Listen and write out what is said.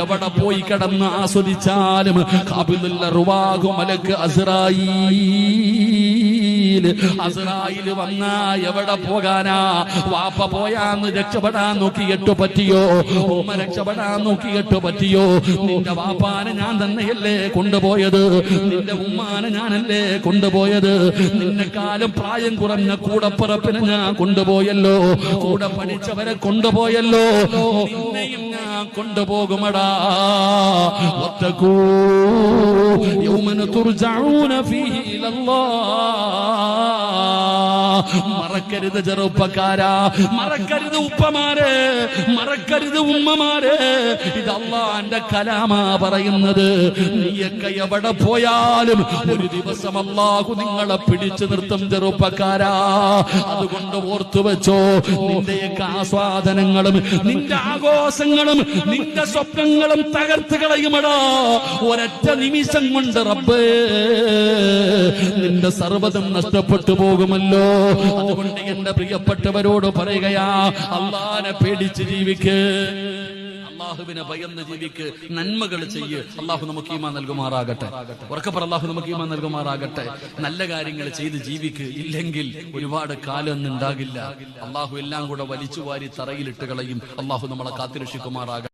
എവിടെ പോയി കിടന്ന് ആസ്വദിച്ചാലും കാബിലുള്ള റുവാഹു മലക്ക് അസ്രായിൽ വന്നാ എവിടെ പോകാനാ? വാപ്പ പോയാന്ന് രക്ഷപ്പെടാൻ നോക്കിയിട്ട് പറ്റിയോ? ഉമ്മ രക്ഷപ്പെടാൻ നോക്കിയിട്ട് പറ്റിയോ? നിന്റെ വാപ്പാനെ ഞാൻ തന്നെയല്ലേ കൊണ്ടുപോയത്? നിന്റെ ഉമ്മാനെ ഞാനല്ലേ കൊണ്ടുപോയത്? കാലം പ്രായം കുറഞ്ഞ കൂടപ്പിറപ്പിനെ ഞാൻ കൊണ്ടുപോയല്ലോ. കൂടെ പഠിച്ചവരെ കൊണ്ടുപോയല്ലോ. നിന്നെയും ഞാൻ കൊണ്ടുപോകുമടാ. ഒത്തക്കൂ യൗമന തുർജഊന ഫീഹി ഇലല്ലാഹ് മറക്കരുത് ചെറുപ്പക്കാരാ മറക്കരുത് ഉപ്പമാരെ മറക്കരുത് ഉമ്മമാരെ. ഇത് കലാമാ പറയുന്നത്. നീയൊക്കെ എവിടെ പോയാലും ഒരു ദിവസം അല്ലാഹു നിങ്ങളെ പിടിച്ചു നിർത്തും ചെറുപ്പക്കാരാ. അതുകൊണ്ട് ഓർത്തു വെച്ചോ നിന്റെയൊക്കെ ആസ്വാദനങ്ങളും നിന്റെ ആഘോഷങ്ങളും നിന്റെ സ്വപ്നങ്ങളും തകർത്ത് കളയുമടാ. ഒരൊറ്റ നിമിഷം കൊണ്ട് റബ്ബേ നിന്റെ സർവതം നഷ്ടപ്പെട്ടു പോകുമല്ലോ. അതുകൊണ്ട് എന്റെ പ്രിയപ്പെട്ടവരോട് പറയുകയാ അള്ളാനെ പേടിച്ച് ജീവിക്ക്. അള്ളാഹുവിനെ ഭയന്ന് ജീവിക്ക്. നന്മകൾ ചെയ്യ്. അള്ളാഹു നമുക്ക് ഈമാ നൽകുമാറാകട്ടെ. ഉറക്കപ്പറ അള്ളാഹു നമുക്ക് ഈമാ നൽകുമാറാകട്ടെ. നല്ല കാര്യങ്ങൾ ചെയ്ത് ജീവിക്ക്. ഇല്ലെങ്കിൽ ഒരുപാട് കാലം ഉണ്ടാകില്ല. അള്ളാഹു എല്ലാം കൂടെ വലിച്ചു വാരി തറയിലിട്ട് കളയും. അള്ളാഹു നമ്മളെ കാത്തിരക്ഷിക്കുമാറാകട്ടെ.